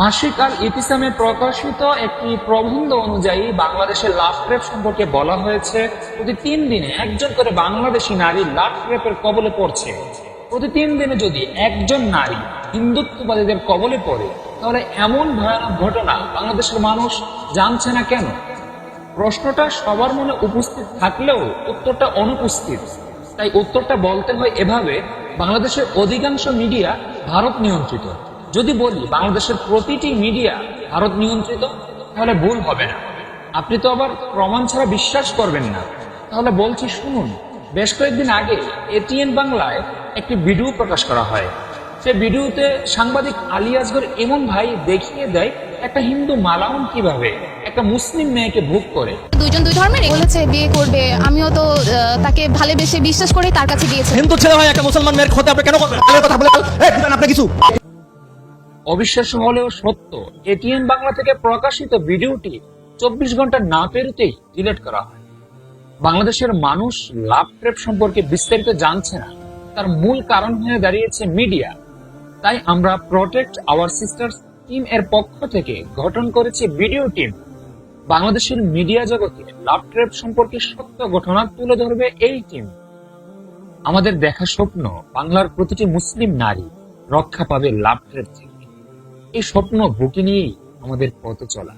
মাসিক আল ইতিসামে প্রকাশিত একটি প্রবন্ধ অনুযায়ী বাংলাদেশের লাভ রেপ সম্পর্কে বলা হয়েছে, প্রতি তিন দিনে একজন করে বাংলাদেশি নারী লাভ রেপের কবলে পড়ছে। প্রতি তিন দিনে যদি একজন নারী হিন্দুত্ববাদীদের কবলে পড়ে, তাহলে এমন ভয়ানক ঘটনা বাংলাদেশের মানুষ জানছে না কেন? প্রশ্নটা সবার মনে উপস্থিত থাকলেও উত্তরটা অনুপস্থিত। তাই উত্তরটা বলতে হয় এভাবে, বাংলাদেশের অধিকাংশ মিডিয়া ভারত নিয়ন্ত্রিত। যদি বলি বাংলাদেশের প্রতিটি মিডিয়া ভারত নিয়ন্ত্রিত তাহলে ভুল হবে না। আপনি তো আবার প্রমাণ ছাড়া বিশ্বাস করবেন না। তাহলে বলছি শুনুন বেশ কয়েকদিন আগে এটিএন বাংলায় একটি ভিডিও প্রকাশ করা হয়। সে ভিডিওতে সাংবাদিক আলী আসগর এমন ভাই দেখিয়ে দেয় একটা হিন্দু মালাউন কীভাবে একটা মুসলিম মেয়েকে ভোগ করে। দুইজন দুই ধর্মের বলেছে বিয়ে করবে। আমিও তো তাকে ভালোবেসে বিশ্বাস করে তার কাছে গিয়েছি হিন্দু ছেলে হয় একটা মুসলমান মেয়ের ক্ষতি আপনি কেন করবেন? কথা বলে এই আপনি কিছু অবিশ্বাস্য হলেও সত্য, এটিএন বাংলা থেকে প্রকাশিত ভিডিওটি চব্বিশ ঘণ্টা না পেরোতেই ডিলেট করা হয়। বাংলাদেশের মানুষ লাভ ট্রেপ সম্পর্কে বিস্তারিত জানছে না। তার মূল কারণ হয়ে দাঁড়িয়েছে মিডিয়া। তাই আমরা প্রোটেক্ট আওয়ার সিস্টার্স টিম এর পক্ষ থেকে গঠন করেছে ভিডিও টিম। বাংলাদেশের মিডিয়া জগতে লাভ ট্রেপ সম্পর্কে সত্য ঘটনা তুলে ধরবে এই টিম আমাদের দেখা স্বপ্ন, বাংলার প্রতিটি মুসলিম নারী রক্ষা পাবে লাভ ট্রেপ থেকে। এই স্বপ্ন বুকে নিয়েই আমাদের পথ চলা।